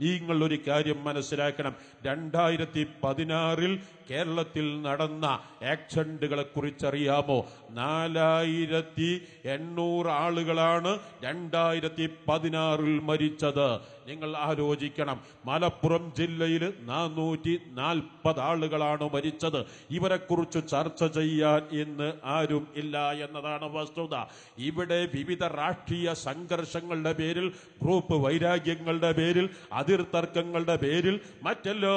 നിങ്ങൾ ഒരു കാര്യം മനസ്സിലാക്കണം. രണ്ടായിരത്തി പതിനാറിൽ കേരളത്തിൽ നടന്ന ആക്സിഡന്റുകളെ കുറിച്ചറിയാമോ? നാലായിരത്തി എണ്ണൂറ് ആളുകളാണ് രണ്ടായിരത്തി പതിനാറിൽ മരിച്ചത്. നിങ്ങൾ ആലോചിക്കണം. മലപ്പുറം ജില്ലയിൽ നാനൂറ്റി നാൽപ്പത് ആളുകളാണ് മരിച്ചത്. ഇവരെ കുറിച്ച് ചർച്ച ചെയ്യാൻ ഇന്ന് ആരും ഇല്ല എന്നതാണ് വസ്തുത. ഇവിടെ വിവിധ രാഷ്ട്രീയ സംഘർഷങ്ങളുടെ പേരിൽ ഗ്രൂപ്പ് വൈരാഗ്യങ്ങളുടെ പേരിൽ അതിർത്തർക്കങ്ങളുടെ പേരിൽ മറ്റെല്ലാ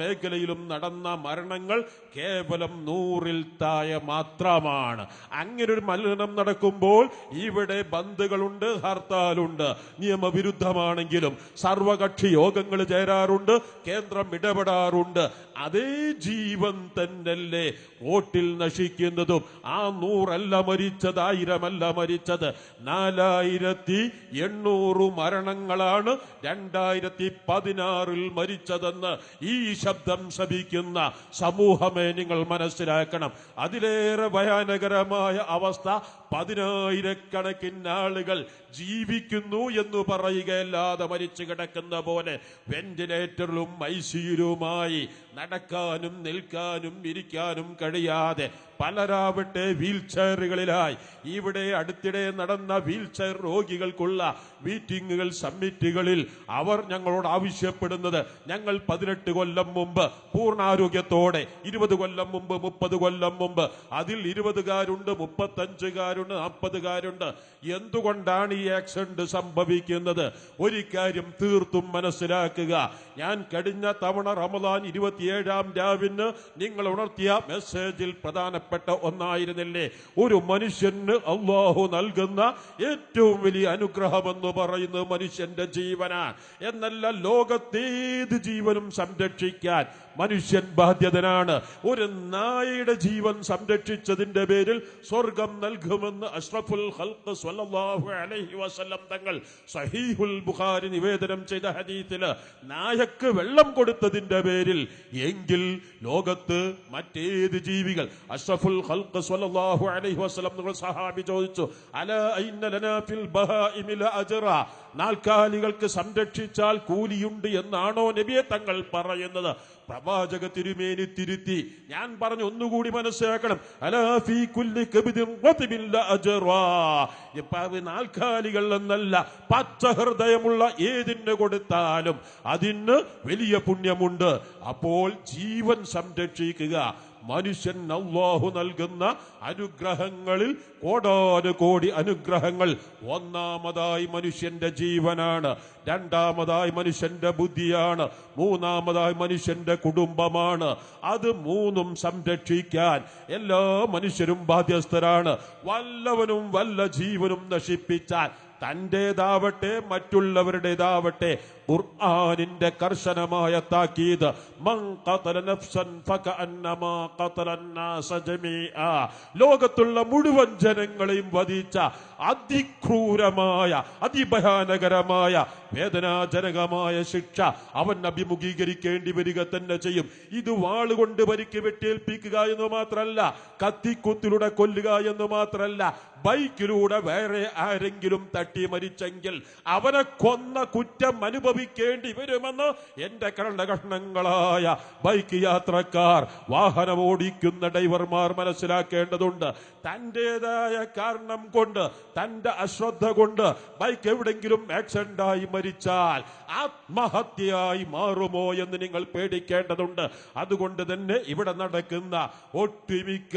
മേഖലയിലും നടന്ന മരണങ്ങൾ കേവലം നൂറിൽ താഴെ മാത്രമാണ്. അങ്ങനെ ഒരു മലിനം നടക്കുമ്പോൾ ഇവിടെ ബന്ധുകളുണ്ട് ഹർത്താലുണ്ട് നിയമവിരുദ്ധമാണെങ്കിലും സർവകക്ഷി യോഗങ്ങൾ ചേരാറുണ്ട് കേന്ദ്രം ഇടപെടാറുണ്ട്. അതേ ജീവൻ തന്നല്ലേ വോട്ടിൽ നശിക്കുന്നതും. ആ നൂറല്ല മരിച്ചത് ആയിരമല്ല മരിച്ചത്. നാലായിരത്തി എണ്ണൂറ് മരണങ്ങളാണ് രണ്ടായിരത്തി പതിനാറിൽ മരിച്ചതെന്ന് ഈ ശബ്ദം ശപിക്കുന്ന സമൂഹമേ നിങ്ങൾ മനസ്സിലാക്കണം. അതിലേറെ ഭയാനകരമായ അവസ്ഥ പതിനായിരക്കണക്കിന് ആളുകൾ ജീവിക്കുന്നു എന്ന് പറയുകയല്ലാതെ മരിച്ചു കിടക്കുന്ന പോലെ വെന്റിലേറ്ററിലും ഐസിയുലുമായി നടക്കാനും നിൽക്കാനും ഇരിക്കാനും കഴിയാതെ പലരാവട്ടെ വീൽ ചെയറുകളിലായി ഇവിടെ അടുത്തിടെ നടന്ന വീൽ ചെയർ രോഗികൾക്കുള്ള മീറ്റിങ്ങുകൾ സമ്മിറ്റുകളിൽ അവർ ഞങ്ങളോട് ആവശ്യപ്പെടുന്നത് ഞങ്ങൾ പതിനെട്ട് കൊല്ലം മുമ്പ് പൂർണാരോഗ്യത്തോടെ ഇരുപത് കൊല്ലം മുമ്പ് മുപ്പത് കൊല്ലം മുമ്പ് അതിൽ ഇരുപതുകാരുണ്ട് മുപ്പത്തഞ്ചുകാരുണ്ട് നാൽപ്പതുകാരുണ്ട് എന്തുകൊണ്ടാണ് ഈ ആക്സിഡന്റ് സംഭവിക്കുന്നത്? ഒരു കാര്യം തീർത്തും മനസ്സിലാക്കുക. ഞാൻ കഴിഞ്ഞ തവണ റമദാൻ ഇരുപത്തിയേഴാം രാവിന് നിങ്ങൾ ഉണർത്തിയ മെസ്സേജിൽ പ്രധാനപ്പെട്ട ഒന്നായിരുന്നില്ലേ? ഒരു മനുഷ്യന് അള്ളാഹു നൽകുന്ന ഏറ്റവും വലിയ അനുഗ്രഹമെന്ന് പറയുന്നത് മനുഷ്യന്റെ ജീവനാണ് എന്നല്ല ലോകത്തേത് ജീവനും സംരക്ഷിക്കാൻ മനുഷ്യൻ ബാധ്യതനാണ്. ഒരു നായയുടെ ജീവൻ സംരക്ഷിച്ചതിന്റെ പേരിൽ സ്വർഗം നൽകുമെന്ന് അഷ്റഫുൽ ഖൽഖ് സ്വല്ലല്ലാഹു അലൈഹി വസല്ലം തങ്ങൾ സഹീഹുൽ ബുഖാരി നിവേദനം ചെയ്ത ഹദീസിൽ നായക്ക് വെള്ളം കൊടുത്തതിന്റെ പേരിൽ എങ്കിൽ ലോകത്ത് മറ്റേത് ജീവികൾ. അഷ്റഫുൽ ഖൽഖ് സ്വല്ലല്ലാഹു അലൈഹി വസല്ലം തങ്ങൾ സഹാബി ചോദിച്ചു അല ഐന ലനാ ഫിൽ ബഹാഇമിൽ അജ്റ? നാൽക്കാലികൾക്ക് സംരക്ഷിച്ചാൽ കൂലിയുണ്ട് എന്നാണോ നബിയെ തങ്ങൾ പറയുന്നത്? പ്രവാചക തിരുമേനി തിരുത്തി. ഞാൻ പറഞ്ഞു ഒന്നുകൂടി മനസ്സിലാക്കണം. നാൽക്കാലികൾ എന്നല്ല പച്ചഹൃദയമുള്ള ഏതിന് കൊടുത്താലും അതിന് വലിയ പുണ്യമുണ്ട്. അപ്പോൾ ജീവൻ സംരക്ഷിക്കുക. മനുഷ്യൻ അള്ളാഹു നൽകുന്ന അനുഗ്രഹങ്ങളിൽ കോടാനുകോടി അനുഗ്രഹങ്ങൾ. ഒന്നാമതായി മനുഷ്യന്റെ ജീവനാണ്. രണ്ടാമതായി മനുഷ്യന്റെ ബുദ്ധിയാണ്. മൂന്നാമതായി മനുഷ്യന്റെ കുടുംബമാണ്. അത് മൂന്നും സംരക്ഷിക്കാൻ എല്ലാ മനുഷ്യരും ബാധ്യസ്ഥരാണ്. വല്ലവനും വല്ല ജീവനും നശിപ്പിച്ചാൽ തന്റേതാവട്ടെ മറ്റുള്ളവരുടേതാവട്ടെ ഖുർആാനിന്റെ കർശനമായ താക്കീത്. ലോകത്തുള്ള മുഴുവൻ ജനങ്ങളെയും വധിച്ച അതിക്രൂരമായ അതിഭയാനകരമായ വേദനാജനകമായ ശിക്ഷ അവൻ അഭിമുഖീകരിക്കേണ്ടി വരിക തന്നെ ചെയ്യും. ഇത് വാളുകൊണ്ട് പരിക്ക് വെട്ടേൽപ്പിക്കുക എന്ന് മാത്രമല്ല കത്തിക്കുത്തിലൂടെ കൊല്ലുക എന്ന് മാത്രമല്ല ബൈക്കിലൂടെ വേറെ ആരെങ്കിലും തട്ടി മരിച്ചെങ്കിൽ അവനെ കൊന്ന കുറ്റം അനുഭവിക്കേണ്ടി വരുമെന്ന് എന്റെ കരണകഷ്ണങ്ങളായ ബൈക്ക് യാത്രക്കാർ വാഹനം ഓടിക്കുന്ന ഡ്രൈവർമാർ മനസ്സിലാക്കേണ്ടതുണ്ട്. തന്റെതായ കാരണം കൊണ്ട് തന്റെ അശ്രദ്ധ കൊണ്ട് ബൈക്ക് എവിടെങ്കിലും ആക്സിഡന്റ് ആയി മരിച്ചാൽ ആത്മഹത്യയായി മാറുമോ എന്ന് നിങ്ങൾ പേടിക്കേണ്ടതുണ്ട്. അതുകൊണ്ട് തന്നെ ഇവിടെ നടക്കുന്ന ഒട്ടുമിക്ക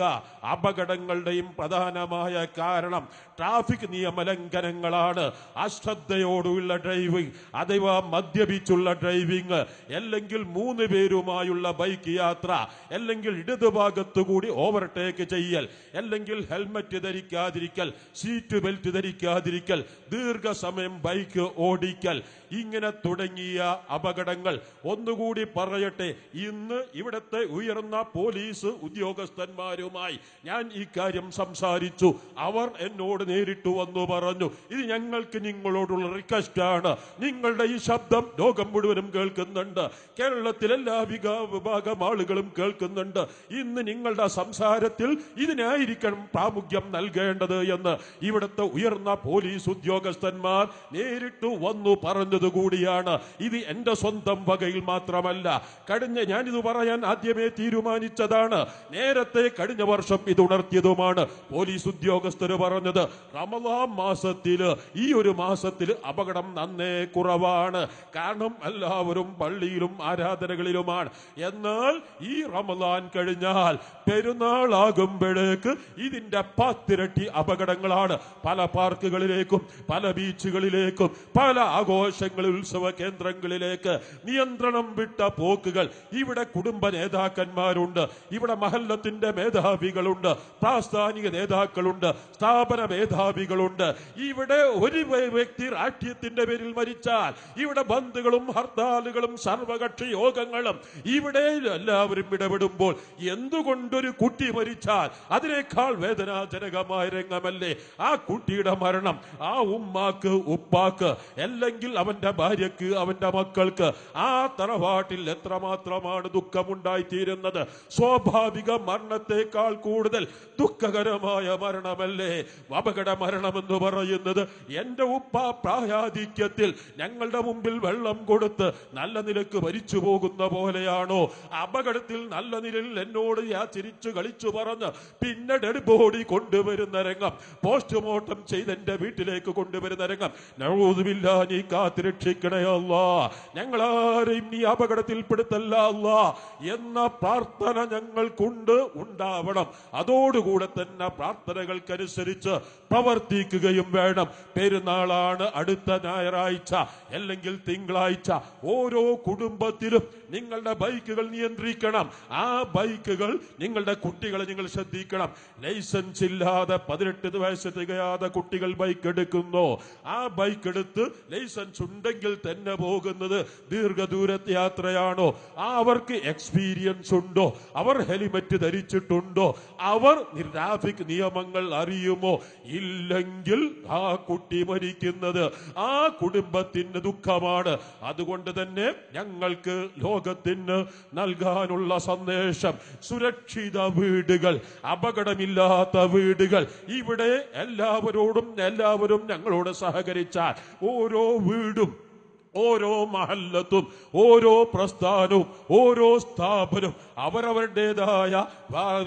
അപകടങ്ങളുടെയും പ്രധാനമായ കാരണം ട്രാഫിക് നിയമലംഘനങ്ങളാണ്. അശ്രദ്ധയോടുള്ള ഡ്രൈവിംഗ് അഥവാ മദ്യപിച്ചുള്ള ഡ്രൈവിംഗ് അല്ലെങ്കിൽ മൂന്ന് പേരുമായുള്ള ബൈക്ക് യാത്ര അല്ലെങ്കിൽ ഇടതുഭാഗത്തുകൂടി ഓവർടേക്ക് ചെയ്യൽ അല്ലെങ്കിൽ ഹെൽമറ്റ് ധരിക്കാതിരിക്കൽ സീറ്റ് ബെൽറ്റ് ധരിക്കാതിരിക്കൽ ദീർഘസമയം ബൈക്ക് ഓടിക്കൽ ഇങ്ങനെ തുടങ്ങിയ അപകടങ്ങൾ. ഒന്നുകൂടി പറയട്ടെ ഇന്ന് ഇവിടത്തെ ഉയർന്ന പോലീസ് ഉദ്യോഗസ്ഥന്മാരുമായി ഞാൻ ഈ കാര്യം സംസാരിച്ചു. അവർ എന്നോട് നേരിട്ട് വന്നു പറഞ്ഞു ഇത് ഞങ്ങൾക്ക് നിങ്ങളോടുള്ള റിക്വസ്റ്റ് ആണ്. നിങ്ങളുടെ ഈ ശബ്ദം ലോകം മുഴുവനും കേൾക്കുന്നുണ്ട്. കേരളത്തിലെ എല്ലാ വിഭാഗം ആളുകളും കേൾക്കുന്നുണ്ട്. ഇന്ന് നിങ്ങളുടെ സംസാരത്തിൽ ഇതിനായിരിക്കണം പ്രാമുഖ്യം നൽകേണ്ടത് എന്ന്. ഇവിടുത്തെ ഉയർന്ന പോലീസ് ഉദ്യോഗസ്ഥന്മാർ നേരിട്ട് വന്നു പറഞ്ഞത് കൂടിയാണ്. ഇത് എന്റെ സ്വന്തം വകയിൽ മാത്രമല്ല. കഴിഞ്ഞ ഞാനിത് പറയാൻ ആദ്യമേ തീരുമാനിച്ചതാണ്. നേരത്തെ കഴിഞ്ഞ വർഷം ഇത് ഉണർത്തിയതുമാണ്. പോലീസ് ഉദ്യോഗസ്ഥര് പറഞ്ഞത് റമദാൻ മാസത്തിൽ ഈ ഒരു മാസത്തിൽ അപകടം നന്നേ കുറവാണ്. കാരണം എല്ലാവരും പള്ളിയിലും ആരാധനകളിലുമാണ്. എന്നാൽ ഈ റമദാൻ കഴിഞ്ഞാൽ പെരുന്നാളാകുമ്പോഴേക്ക് ഇതിന്റെ പത്തിരട്ടി അപകടങ്ങളാണ്. പല പാർക്കുകളിലേക്കും പല ബീച്ചുകളിലേക്കും പല ആഘോഷങ്ങൾ ഉത്സവ കേന്ദ്രങ്ങളിലേക്ക് നിയന്ത്രണം വിട്ട പോക്കുകൾ. ഇവിടെ കുടുംബ നേതാക്കന്മാരുണ്ട്. ഇവിടെ മഹല്ലത്തിന്റെ മേധാവികളുണ്ട്. പ്രാസ്ഥാനിക നേതാക്കളുണ്ട്. സ്ഥാപന മേധാവികളുണ്ട്. ഇവിടെ ഒരു വ്യക്തി രാഷ്ട്രീയത്തിന്റെ പേരിൽ മരിച്ചാൽ ഇവിടെ ബന്ധുകളും ഹർത്താലുകളും സർവകക്ഷി യോഗങ്ങളും ഇവിടെ എല്ലാവരും ഇടപെടുമ്പോൾ എന്തുകൊണ്ടൊരു കുട്ടി മരിച്ചാൽ അതിനേക്കാൾ വേദനാജനകമായ രംഗമല്ലേ? ആ കുട്ടിയുടെ മരണം ആ ഉമ്മാക്ക് ഉപ്പാക്ക് അല്ലെങ്കിൽ അവന്റെ ഭാര്യക്ക് അവന്റെ മക്കൾക്ക് ആ തറവാട്ടിൽ എത്രമാത്രമാണ് ദുഃഖമുണ്ടായിത്തീരുന്നത്? സ്വാഭാവിക മരണത്തെക്കാൾ കൂടുതൽ ദുഃഖകരമായ മരണമല്ലേ? അപകട മരണമെന്ന് പറയുന്നത് എന്റെ ഉപ്പ പ്രായാധിക്യത്തിൽ ഞങ്ങളുടെ മുമ്പിൽ വെള്ളം കൊടുത്ത് നല്ല നിലയ്ക്ക് മരിച്ചു പോകുന്ന പോലെയാണോ? അപകടത്തിൽ നല്ല നിലയിൽ എന്നോട് യാ ചിരിച്ചു കളിച്ചു പറഞ്ഞ് പിന്നെ ഡെഡ് ബോഡി കൊണ്ടുവരുന്ന രംഗം പോസ്റ്റ്മോർട്ടം ചെയ്ത് എന്റെ വീട്ടിലേക്ക് കൊണ്ടുവരുന്ന രംഗം. നീ കാത്തിരക്ഷിക്കണേ അല്ലാ. ഞങ്ങളാരെയും നീ അപകടത്തിൽപ്പെടുത്തല്ല പെടുത്തല്ല എന്ന പ്രാർത്ഥന ഞങ്ങൾക്കുണ്ട് ഉണ്ടാവണം. അതോടുകൂടെ തന്നെ പ്രാർത്ഥനകൾക്കനുസരിച്ച് പ്രവർത്തിക്കുകയും വേണം. പെരുന്നാളാണ് അടുത്ത ഞായറാഴ്ച. അല്ലെങ്കിൽ തിങ്കളാഴ്ച. ഓരോ കുടുംബത്തിലും നിങ്ങളുടെ ബൈക്കുകൾ നിയന്ത്രിക്കണം. ആ ബൈക്കുകൾ നിങ്ങളുടെ കുട്ടികളെ നിങ്ങൾ ശ്രദ്ധിക്കണം. ലൈസൻസ് ഇല്ലാതെ പതിനെട്ട് വയസ്സ് തികയാതെ കുട്ടികൾ ബൈക്ക് എടുക്കുന്നു. ആ ബൈക്ക് എടുത്ത് ലൈസൻസ് ഉണ്ടെങ്കിൽ തന്നെ പോകുന്നത് ദീർഘദൂര യാത്രയാണോ? ആ അവർക്ക് എക്സ്പീരിയൻസ് ഉണ്ടോ? അവർ ഹെൽമെറ്റ് ധരിച്ചിട്ടുണ്ടോ? അവർ ട്രാഫിക് നിയമങ്ങൾ അറിയുമോ ഇല്ലെങ്കിൽ ആ കുട്ടി മരിക്കുന്നത് ആ കുടുംബത്തിന് ദുഃഖമാണ്. അതുകൊണ്ട് തന്നെ ഞങ്ങൾക്ക് ലോകത്തിന് നൽകാനുള്ള സന്ദേശം സുരക്ഷിത വീടുകൾ അപകടമില്ലാത്ത വീടുകൾ. ഇവിടെ എല്ലാവരോടും എല്ലാവരും ഞങ്ങളോട് സഹകരിച്ചാൽ ഓരോ വീടും ഓരോ മഹല്ലത്തും ഓരോ പ്രസ്ഥാനവും ഓരോ സ്ഥാപനവും അവരവരുടേതായ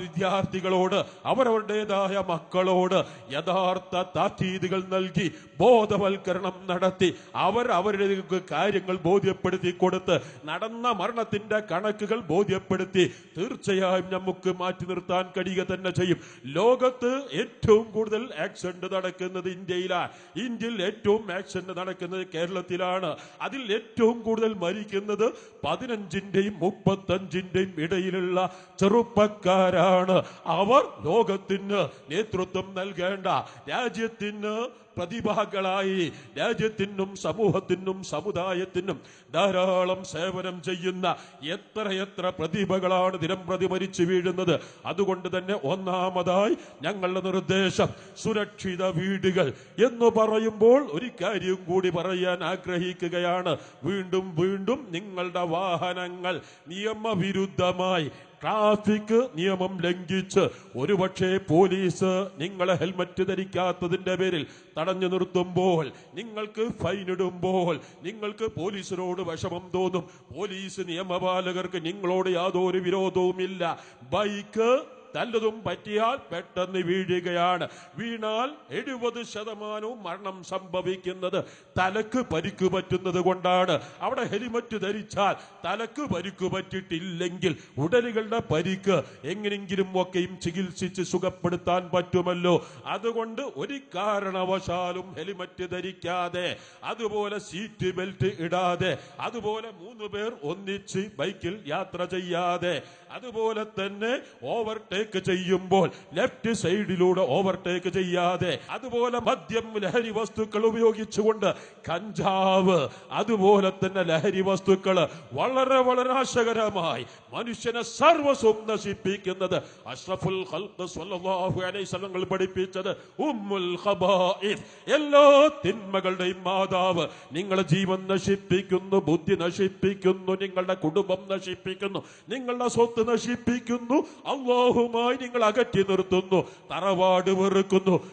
വിദ്യാർത്ഥികളോട് അവരവരുടേതായ മക്കളോട് യഥാർത്ഥ താക്കീതുകൾ നൽകി ബോധവൽക്കരണം നടത്തി അവർ അവരുടെ കാര്യങ്ങൾ ബോധ്യപ്പെടുത്തി കൊടുത്ത് നടന്ന മരണത്തിന്റെ കണക്കുകൾ ബോധ്യപ്പെടുത്തി തീർച്ചയായും നമുക്ക് മാറ്റി നിർത്താൻ കഴിയുക തന്നെ ചെയ്യും. ലോകത്ത് ഏറ്റവും കൂടുതൽ ആക്സിഡന്റ് നടക്കുന്നത് ഇന്ത്യയിലാണ് ഇന്ത്യയിൽ ഏറ്റവും ആക്സിഡന്റ് നടക്കുന്നത് കേരളത്തിലാണ്. അതിൽ ഏറ്റവും കൂടുതൽ മരിക്കുന്നത് പതിനഞ്ചിന്റെയും മുപ്പത്തഞ്ചിന്റെയും ഇടയിലുള്ള ചെറുപ്പക്കാരാണ്. അവർ ലോകത്തിന് നേതൃത്വം നൽകേണ്ട രാജ്യത്തിന് പ്രതിഭകളായി രാജ്യത്തിനും സമൂഹത്തിനും സമുദായത്തിനും ധാരാളം സേവനം ചെയ്യുന്ന എത്രയെത്ര പ്രതിഭകളാണ് ദിനം പ്രതി മരിച്ചു വീഴുന്നത്. അതുകൊണ്ട് തന്നെ ഒന്നാമതായി ഞങ്ങളുടെ നിർദ്ദേശം സുരക്ഷിത വീടുകൾ എന്ന് പറയുമ്പോൾ ഒരു കാര്യം കൂടി പറയാൻ ആഗ്രഹിക്കുകയാണ്. വീണ്ടും വീണ്ടും നിങ്ങളുടെ വാഹനങ്ങൾ നിയമവിരുദ്ധമായി ട്രാഫിക് നിയമം ലംഘിച്ച് ഒരുപക്ഷെ പോലീസ് നിങ്ങളെ ഹെൽമറ്റ് ധരിക്കാത്തതിന്റെ പേരിൽ തടഞ്ഞു നിർത്തുമ്പോൾ നിങ്ങൾക്ക് ഫൈൻ ഇടുമ്പോൾ നിങ്ങൾക്ക് പോലീസിനോട് വിഷമം തോന്നും. പോലീസ് നിയമപാലകർക്ക് നിങ്ങളോട് യാതൊരു വിരോധവുമില്ല. ബൈക്ക് തല്ലതും പറ്റിയാൽ പെട്ടെന്ന് വീഴുകയാണ്. വീണാൽ എഴുപത് ശതമാനവും മരണം സംഭവിക്കുന്നത് തലക്ക് പരിക്ക് പറ്റുന്നത് കൊണ്ടാണ്. അവിടെ ഹെലിമറ്റ് ധരിച്ചാൽ തലക്ക് പരിക്ക് പറ്റിയിട്ടില്ലെങ്കിൽ ഉടലുകളുടെ പരിക്ക് എങ്ങനെങ്കിലും ഒക്കെയും ചികിത്സിച്ച് സുഖപ്പെടുത്താൻ പറ്റുമല്ലോ. അതുകൊണ്ട് ഒരു കാരണവശാലും ഹെലിമറ്റ് ധരിക്കാതെ അതുപോലെ സീറ്റ് ബെൽറ്റ് ഇടാതെ അതുപോലെ മൂന്ന് പേർ ഒന്നിച്ച് ബൈക്കിൽ യാത്ര ചെയ്യാതെ അതുപോലെ തന്നെ ഓവർടേക്ക് ചെയ്യുമ്പോൾ ലെഫ്റ്റ് സൈഡിലൂടെ ഓവർടേക്ക് ചെയ്യാതെ അതുപോലെ മദ്യം ലഹരി വസ്തുക്കൾ ഉപയോഗിച്ചുകൊണ്ട് കഞ്ചാവ് അതുപോലെ തന്നെ ലഹരി വസ്തുക്കൾ വളരെ വളരെ ആശകരമായി മനുഷ്യനെ സർവസ്വം നശിപ്പിക്കുന്നത് അഷ്റഫുൽ പഠിപ്പിച്ചത് ഉമ്മുൽ എല്ലാ തിന്മകളുടെയും മാതാവ് നിങ്ങളുടെ ജീവൻ നശിപ്പിക്കുന്നു ബുദ്ധി നശിപ്പിക്കുന്നു നിങ്ങളുടെ കുടുംബം നശിപ്പിക്കുന്നു നിങ്ങളുടെ സ്വത്ത് നശിപ്പിക്കുന്നു. അള്ളാഹുമായി നിങ്ങൾ അകറ്റി നിർത്തുന്നു. തറവാട് വെറുക്കുന്നു.